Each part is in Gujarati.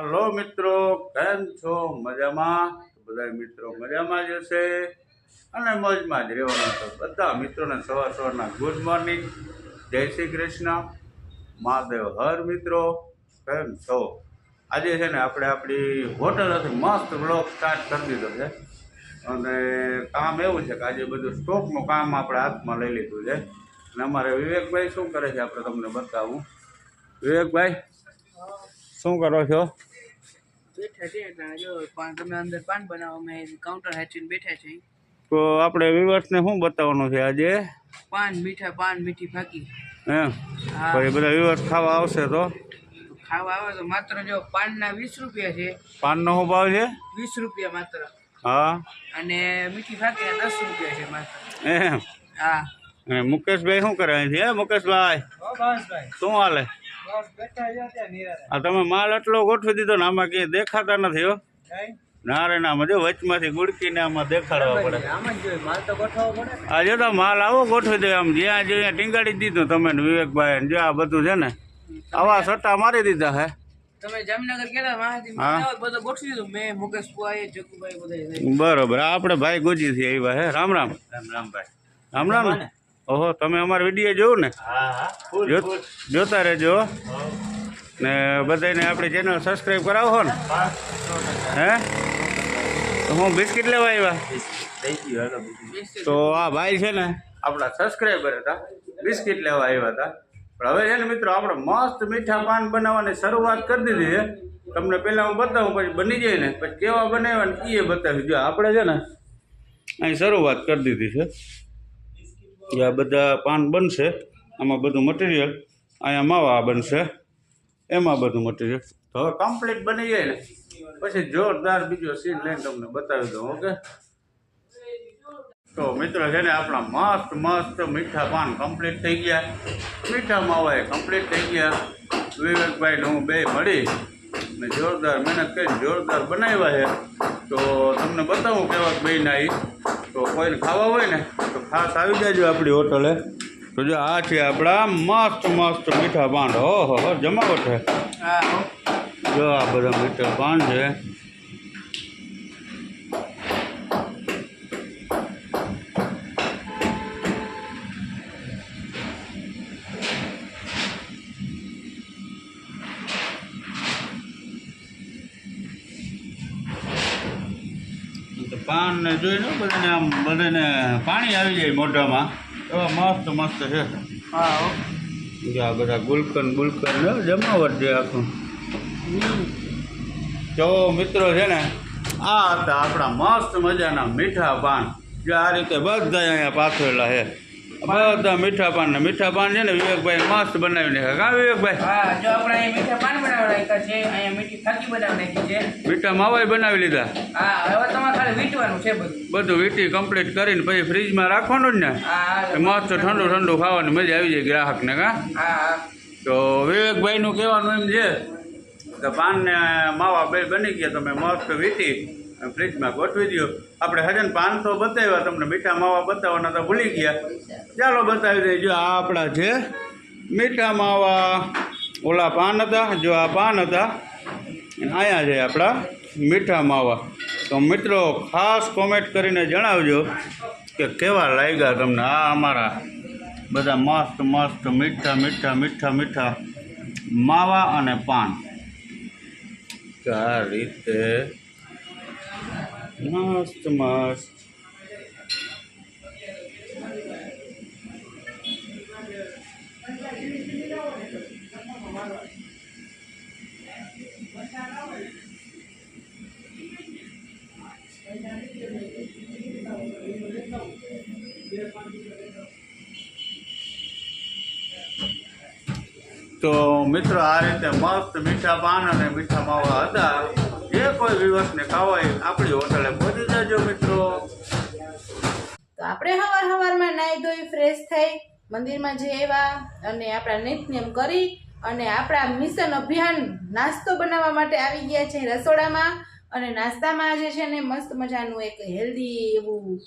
હલો મિત્રો, કેમ છો? મજામાં? બધા મિત્રો મજામાં જ હશે. અને મોજમાં જ રહેવાનું છે. બધા મિત્રોને સવાર સવારના ગુડ મોર્નિંગ જય શ્રી કૃષ્ણ. મહાદેવ, હર મિત્રો. કેમ છો? આજે છે ને આપણે આપણી હોટલથી મસ્ત બ્લોક સ્ટાર્ટ કરી દીધો છે. અને કામ એવું છે કે આજે બધું સ્ટોકનું કામ આપણે હાથમાં લઈ લીધું છે. અને અમારે વિવેકભાઈ શું કરે છે? આપણે તમને બતાવું. વિવેકભાઈ, શું કરો છો? બેઠા છે એટલે જો પાન તમે અંદર પાન બનાવો અમે કાઉન્ટર હેચીને બેઠા છે. તો આપણે વિવર્સને શું બતાવવાનું છે આજે? પાન મીઠા પાન મીઠી ફાકી એમ? હા. પછી બધા વિવર્સ ખાવા આવશે તો? ખાવા આવે તો માત્ર જો પાનના વીસ રૂપિયા છે. પાનનો શું ભાવ છે? વીસ રૂપિયા માત્ર. હા. અને મીઠી ફાકીના દસ રૂપિયા છે માત્ર. એમ? હા. મુકેશભાઈ શું કરે છે હે મુકેશભાઈ? શું હાલે? આ તમે માલ એટલો ગોઠવી દીધો ને આમાં કઈ દેખાતા નથી હો. ના રે ના જો વચમાંથી ગુડકીને આમાં દેખાડવા પડે. આ જો તો માલ આવો ગોઠવી દે આમ જ્યાં જ્યાં ટીંગાડી દીધું તમે વિવેકભાઈ ને જો આ બધું છે ને આવા સટ્ટા મારી દીધા હે. બરોબર આપડે ભાઈ ગુજી થી આવ્યા હે. રામ રામ. રામ રામ ભાઈ. રામ રામ. ને ઓહો તમે અમારો વીડિયો જોયું ને? જોતા રહેજો ને બધાને આપણી ચેનલ સબસ્ક્રાઈબ કરાવો ને. હે. તો હું બિસ્કિટ લેવા આવ્યા? તો આ ભાઈ છે ને આપણા સબસ્ક્રાઈબર હતા. બિસ્કિટ લેવા આવ્યા હતા. પણ હવે છે ને મિત્રો આપણે મસ્ત મીઠા પાન બનાવવાની શરૂઆત કરી દીધી છે. તમને પહેલાં હું બતાવું પછી બની જાય ને. પછી કેવા બનાવ્યા ને એ બતાવી. જો આપણે છે ને અહીં શરૂઆત કરી દીધી છે. જે આ બધા પાન બનશે. આમાં બધું મટીરિયલ અહીંયા માવા બનશે. એમાં બધું મટીરિયલ તો હવે કમ્પ્લીટ બની જાય ને. પછી જોરદાર બીજો સીન લઈને તમને બતાવી દઉં, ઓકે? તો મિત્રો છે ને આપણા મસ્ત મસ્ત મીઠા પાન કમ્પ્લીટ થઈ ગયા. મીઠા માવા એ કમ્પ્લીટ થઈ ગયા. વિવેકભાઈ ને હું બે મળી. ને જોરદાર મહેનત કરી જોરદાર બનાવ્યા છે. તો તમને બતાવું કેવા બે ના તો કોઈને ખાવા હોય ને તો ખાસ આવી જાજો આપણી હોટલે. તો જો આ છે આપણા મસ્ત મસ્ત મીઠા પાન ઓહો હો જમાવટ છે. હા. જો આ બધા મીઠા પાન છે. પાન ને જોઈને બધાને આમ બધાને પાણી આવી જાય મોઢામાં. એવા મસ્ત મસ્ત છે. હા. આ બધા ગુલકન ગુલકન ને જમાવટ છે આખું. જો મિત્રો છે ને આ હતા આપણા મસ્ત મજાના મીઠા પાન. જે આ રીતે બધા અહીંયા પાથરેલા છે. બધા મીઠા પાન ને મીઠા પાન છે ને વિવેકભાઈ મસ્ત બનાવી નાખ્યા કા વિવેકભાઈ? હા જો આપણે અહીંયા મીઠા પાન બનાવવા છે અહીંયા મીઠી ફાકી બનાવી છે. મીઠા માવાય બનાવી લીધા. હા હવે તમારે ખાલી વીટવાનું છે બધું. બધું વીટી કમ્પ્લીટ કરીને પછી ફ્રીજમાં રાખવાનું જ ને. મસ્ત ઠંડુ ઠંડુ ખાવાની મજા આવી જાય ગ્રાહકને કા હા તો વિવેકભાઈનું કહેવાનું એમ છે કે પાન ને માવા બે બની ગયા તમે મસ્ત વીટી. ફ્રીજમાં ગોઠવી દો આપણે હજન તો બતાવ્યા, તમને મીઠા માવા બતાવવાના તો ભૂલી ગયા. ચાલો બતાવી દઈએ. જો આ આપણા છે મીઠા માવા. ઓલા પાન હતા, જો આ પાન હતા. અહીંયા છે આપણા મીઠા માવા. તો મિત્રો, ખાસ કોમેન્ટ કરીને જણાવજો કે કેવા લાગ્યા તમને આ અમારા બધા મસ્ત મસ્ત મીઠા મીઠા મીઠા મીઠા માવા અને પાન. આ રીતે મસ્ત મસ્ત તો મિત્રો આ રીતે મસ્ત મીઠા પાન અને મીઠા માવા હતા। જે કોઈ દિવસને ખાવા હોય આપણી હોટલે પહોંચી જજો મિત્રો. તો આપણે હવાર હવારમાં નાહી ધોઈ ફ્રેશ થઈ, મંદિરમાં જેવા અને આપણા નિત્યમ કરી અને આપણા મિશન અભિયાન નાસ્તો બનાવવા માટે આવી ગયા છે રસોડામાં. અને નાસ્તામાં આજે છે ને મસ્ત મજાનું એક હેલ્ધી એવું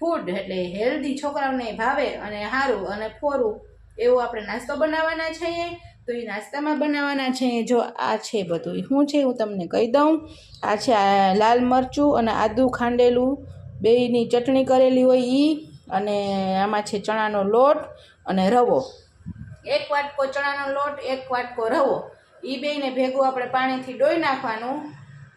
ફૂડ એટલે હેલ્ધી છોકરાઓને ભાવે અને સારું અને ફોરું એવો આપણે નાસ્તો બનાવવાના છીએ. તો એ નાસ્તામાં બનાવવાના છે. જો આ છે બધું. શું છે હું તમને કહી દઉં. આ છે લાલ મરચું અને આદું ખાંડેલું. બેયની ચટણી કરેલી હોય એ અને આમાં છે ચણાનો લોટ અને રવો. એક વાટકો ચણાનો લોટ, એક વાટકો રવો. એ બેયને ભેગું આપણે પાણીથી ડોઈ નાખવાનું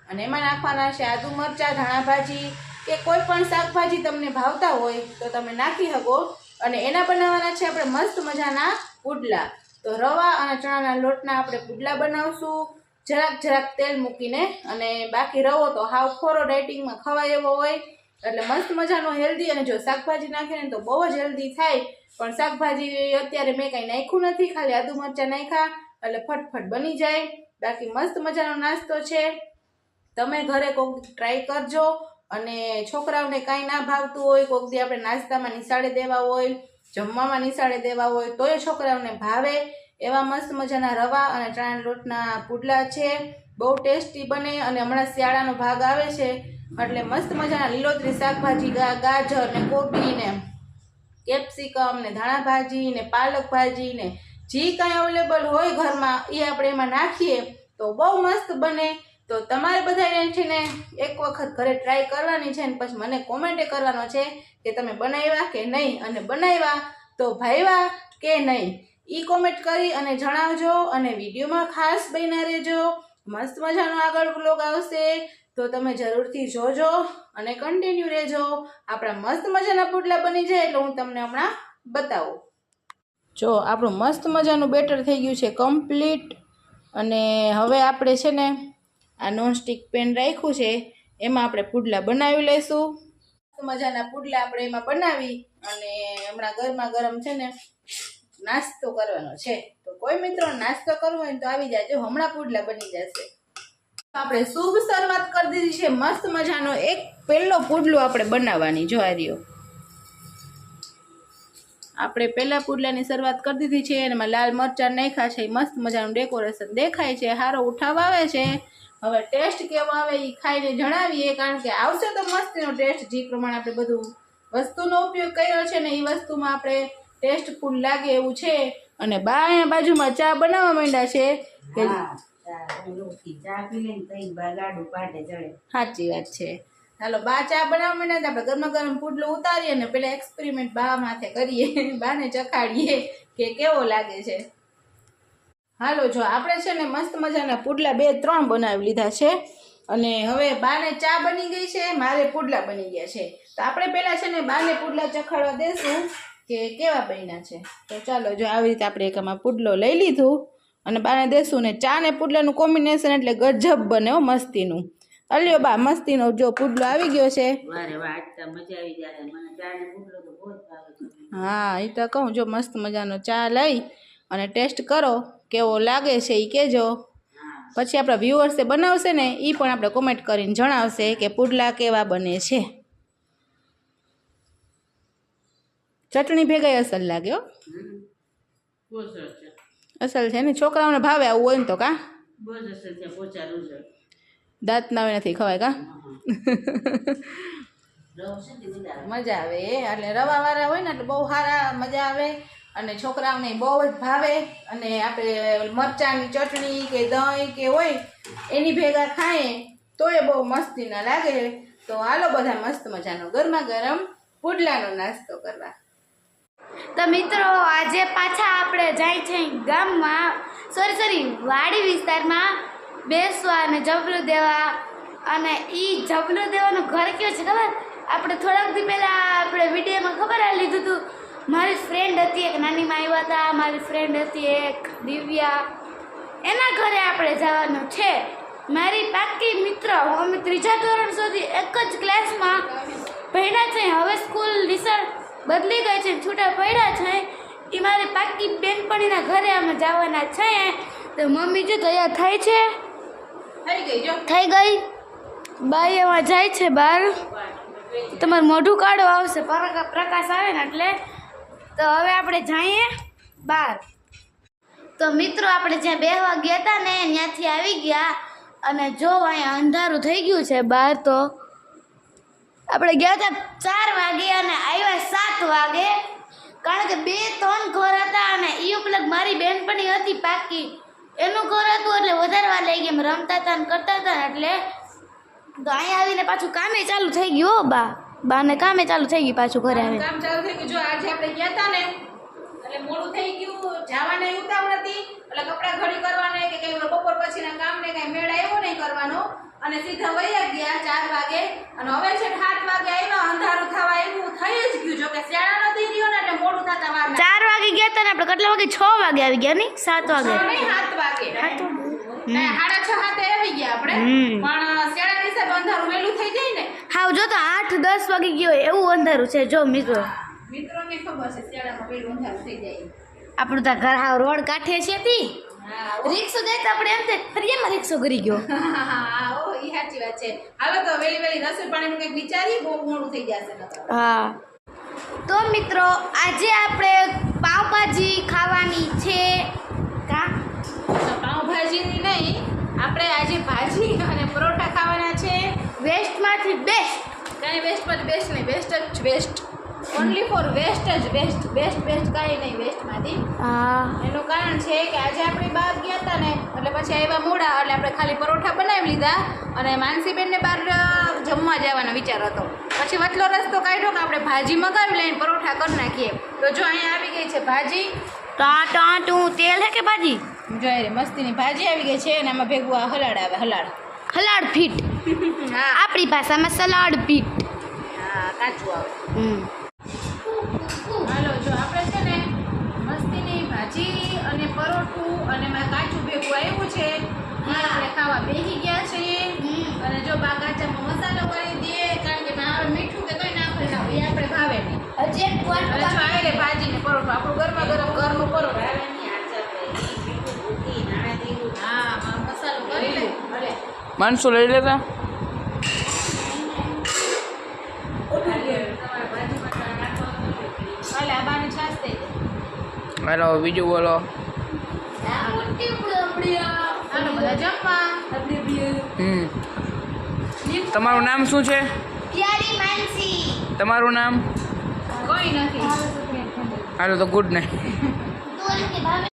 અને એમાં નાખવાના છે આદુ મરચાં, ધાણા ભાજી કે કોઈ પણ શાકભાજી તમને ભાવતા હોય તો તમે નાખી શકો. અને એના બનાવવાના છે આપણે મસ્ત મજાના પુડલા. તો રવા અને ચણાના લોટના આપણે પુડલા બનાવશું. જરાક જરાક તેલ મૂકીને અને બાકી રવો તો હાવ ખોરો ડાયટિંગમાં ખવાય એવો હોય. એટલે મસ્ત મજાનો હેલ્ધી અને જો શાકભાજી નાખીએ ને તો બહુ જ હેલ્ધી થાય. પણ શાકભાજી અત્યારે મેં કાંઈ નાખ્યું નથી, ખાલી આદુ મરચાં નાખ્યા એટલે ફટફટ બની જાય. બાકી મસ્ત મજાનો નાસ્તો છે. તમે ઘરે કોક ટ્રાય કરજો. અને છોકરાઓને કાંઈ ના ભાવતું હોય, કોક દી આપણે નાસ્તામાં નિશાળે દેવા હોય જમવામાં નિશાળે દેવા હોય તોય છોકરાઓને ભાવે, એવા મસ્ત મજાના રવા અને ચણાના લોટના પુડલા છે. બહુ ટેસ્ટી બને અને હમણાં શિયાળાનો ભાગ આવે છે, એટલે મસ્ત મજાના લીલોતરી શાકભાજી ગાજર ને કોબી ને કેપ્સિકમ ને ધાણા ભાજી ને પાલક ભાજી ને જે કાંઈ અવેલેબલ હોય ઘરમાં એ આપણે એમાં નાખીએ તો બહુ મસ્ત બને. તો તમારે બધાને છે ને એક વખત ઘરે ટ્રાય કરવાની છે ને પછી મને કોમેન્ટ કરવાનો છે કે તમે બનાવ્યા કે નહીં અને બનાવ્યા તો ભાવ્યા કે નહીં? એ કોમેન્ટ કરી અને જણાવજો અને વિડીયોમાં ખાસ બન્યા રહેજો. મસ્ત મજાનો આગળ બ્લોગ આવશે. તો તમે જરૂરથી જોજો અને કન્ટિન્યુ રહેજો. આપણા મસ્ત મજાના પુડલા બની જાય એટલે હું તમને હમણાં બતાવું. જો, આપણું મસ્ત મજાનું બેટર થઈ ગયું છે કમ્પ્લીટ અને હવે આપણે છે ને આ નોનસ્ટિક પેન રાખ્યું છે, એમાં આપણે પુડલા બનાવી લઈશું. મજાના પુડલા આપણે એમાં બનાવી અને હમણાં ગરમા ગરમ છે ને નાસ્તો કરવાનો છે. તો કોઈ મિત્રો નાસ્તો કરવો હોય તો આવી જાજો, હમણાં પુડલા બની જશે. આપણે શુભ શરૂઆત કરી દીધી છે, મસ્ત મજાનો એક પહેલો પુડલો આપણે બનાવવાની, જો આ રહ્યો. આપણે પહેલા પુડલાની શરૂઆત કરી દીધી છે એમાં લાલ મરચાં નાખ્યા છે, મસ્ત મજાનું ડેકોરેશન દેખાય છે સારો ઉઠાવ આવે છે. હવે ટેસ્ટ કેવો આવે એ ખાઈને જણાવીએ કારણ કે આવશે તો મસ્તીનો ટેસ્ટ જે પ્રમાણે આપણે બધું વસ્તુનો ઉપયોગ કર્યો છે ને એ વસ્તુમાં આપણે ટેસ્ટફુલ લાગે એવું છે. અને બા અહીંયા બાજુમાં ચા બનાવવા માંડ્યા છે કે સાચી વાત છે. હાલો બા ચા બનાવવા માંડ્યા આપણે ગરમા ગરમ પુડલું ઉતારીએ અને પેલા એક્સપેરિમેન્ટ બા માથે કરીએ બાને ચખાડીએ કે કેવો લાગે છે. હાલો જો આપણે છે ને મસ્ત મજાના પુડલા બે ત્રણ બનાવી લીધા છે. અને હવે બાને ચા બની ગઈ છે મારે પુડલા બની ગયા છે. તો આપણે પહેલાં છે ને બાને પુડલા ચખાડવા દેશું કે કેવા બન્યા છે. તો ચાલો જો આવી રીતે આપણે એક આમાં પુડલો લઈ લીધું અને બાને દેશું ને ચા ને પુડલાનું કોમ્બિનેશન એટલે ગજબ બને હો મસ્તીનું. અલ્યો બા મસ્તીનો જો પુડલો આવી ગયો છે. હા એ તો કહું જો મસ્ત મજાનો ચા લઈ અને ટેસ્ટ કરો. કેવો લાગે છે એ કહેજો પછી આપણા વ્યૂઅર્સે બનાવશે ને એ પણ આપણે કોમેન્ટ કરીને જણાવશે કે પુડલા કેવા બને છે. ચટણી ભેગાઈ અસલ લાગે હો. હમ. બહુ સરસ છે. અસલ છે ને? છોકરાઓને ભાવે આવું હોય ને તો કા? દાંત નાવે નથી ખવાય કા? મજા આવે એટલે રવાવાળા હોય ને એટલે બહુ સારા મજા આવે. અને છોકરાઓને બહુ જ ભાવે અને આપણે મરચાંની ચટણી કે દહીં કે હોય, એની ભેગા ખાઈએ, તો એ બહુ મસ્તી ના લાગે. તો હાલો બધા મસ્ત મજાનો ગરમા ગરમ પુડલાનો નાસ્તો કરવા. તો મિત્રો, આજે પાછા આપણે જાય છે ગામમાં સોરી સોરી વાડી વિસ્તારમાં બેસવા અને જબલું દેવા. અને એ જબલું દેવાનું ઘર કયું છે ખબર? આપણે થોડાક દી પહેલાં આપણે વિડીયોમાં ખબર આ લીધું હતું મારી ફ્રેન્ડ હતી એક નાની માં આવ્યા હતા મારી ફ્રેન્ડ હતી એક દિવ્યા. એના ઘરે આપણે જવાનું છે. મારી પાકી મિત્ર અમે ત્રીજા ધોરણ સુધી એક જ ક્લાસમાં ભણ્યા છે. હવે સ્કૂલ નિશાળ બદલી ગઈ છે છૂટા પડ્યા છે. એ મારી પાકી બેનપણીના ઘરે અમે જવાના છે. તો મમ્મી જો તૈયાર થાય છે? થઈ ગઈ જો. થઈ ગઈ? બાઈ એમાં જાય છે બહાર. તમારું મોઢું કાઢો આવશે. પ્રકા- પ્રકાશ આવે ને એટલે તો હવે આપણે જઈએ બહાર. તો મિત્રો, આપણે જ્યાં બેહવા ગયા હતા ને, ત્યાંથી આવી ગયા અને જો અહીંયા અંધારું થઈ ગયું છે બહાર, તો આપણે ગયા હતા ચાર વાગે અને આવ્યા સાત વાગે. કારણ કે બે, ત્રણ ઘર હતા અને એ ઉપલબ્ધ મારી બેનપણી હતી પાકી. એનું ઘર હતું એટલે વધારવા લઈ ગયા. રમતા હતા ને કરતા હતા એટલે તો અહીંયા આવીને પાછું કામે ચાલુ થઈ ગયું બા. બાને કામે ચાલુ થઈ ગયું પાછું ઘરે આવે. કામ ચાલુ થઈ ગયું. જો આજે આપણે ગયા હતા ને એટલે મોડું થઈ ગયું. જવાને ઉતાવળ હતી. એટલે કપડાં ઘડી કરવાને કે કઈ બપોર પછીના કામને કઈ મેળ આવ્યો નહીં કરવાનો. અને સીધા વયા ગયા ચાર વાગે. અને હવે છે સાત વાગે આવ્યા અંધારું થવા આવ્યું. થઈ જ ગયું. જો કે શિયાળા નથી રહ્યો ને એટલે મોડું થતા વાર ચાર વાગે ગયા હતા ને આપણે કેટલા વાગે? છ વાગે આવી ગયા નહીં સાત વાગે. સાત વાગે. સાડા છ હાથે આવી ગયા આપણે. પણ શિયાળા દિવસે અંધારું વહેલું થઈ જાય ને. હાવ જો તો આઠ દસ વાગે ગયો એવું અંધારું છે. જો મિત્રો મિત્રોને ખબર છે શિયાળામાં વહેલું અંધારું થઈ જાય. આપણું ત્યાં ઘર હાવ રોડ કાંઠે છે તી. રિક્ષો જાય તો આપણે એમ થાય ફરિયામાં રિક્ષો કરી ગયો. ઓ ઈ સાચી વાત છે. હાલો તો વેલી વેલી રસોઈ પાણીનું કંઈક વિચારી બહુ મોડું થઈ જશે હા. તો મિત્રો આજે આપણે પાવભાજી ખાવાની છે. કા? તો પાઉંભાજીની નહીં આપણે આજે ભાજી અને પરોઠા ખાવાના છે. વેસ્ટમાંથી બેસ્ટ કાંઈ વેસ્ટ પર બેસ્ટ નહીં વેસ્ટ જ વેસ્ટ ઓનલી ફોર વેસ્ટ જ વેસ્ટ બેસ્ટ બેસ્ટ કાંઈ નહીં વેસ્ટમાંથી હા. એનું કારણ છે કે આજે આપણે બહાર ગયા હતા ને એટલે પછી આવ્યા મોડા એટલે આપણે ખાલી પરોઠા બનાવી લીધા અને માનસીબેનને બહાર જમવા જવાનો વિચાર હતો. પછી વચલો રસ્તો કાઢ્યો કે આપણે ભાજી મગાવી લઈને પરોઠા કરી નાખીએ. તો જો અહીંયા આવી ગઈ છે ભાજી. ટા ટા તું તેલ હે કે ભાજી? જોઈ રે મસ્તીની ભાજી આવી ગઈ છે અને આમાં ભેગું આ હલાડ આવે હલાડ. હલાડ ફીટ. આપણી ભાષામાં સલાડ ફીટ. હા કાચું આવે. હમ. હાલો જો આપણે છે ને મસ્તીની ભાજી અને પરોઠું અને એમાં કાચું ભેગું આવ્યું છે. આપણે ખાવા બેસી ગયા છીએ. અને જો બા કાચામાં મસાલો કરી દે કારણ કે એમાં મીઠું કે કંઈ નાખે ના એ આપણે ભાવે નહીં. હજી એક વાર ભાજી ને પરોઠું આપણું ગરમા ગરમ ઘરનું પરોઠું. હા આમાં મસાલો કરી લે. માણસો લઈ લેતા તમારે ભાજી મસાલા નાખવાનું ભલે આ બાની છાશ થઈ હાલો બીજું બોલો. તમારું નામ શું છે? તમારું નામ? કોઈ નથી. હાલો તો ગુડ નાઇટ.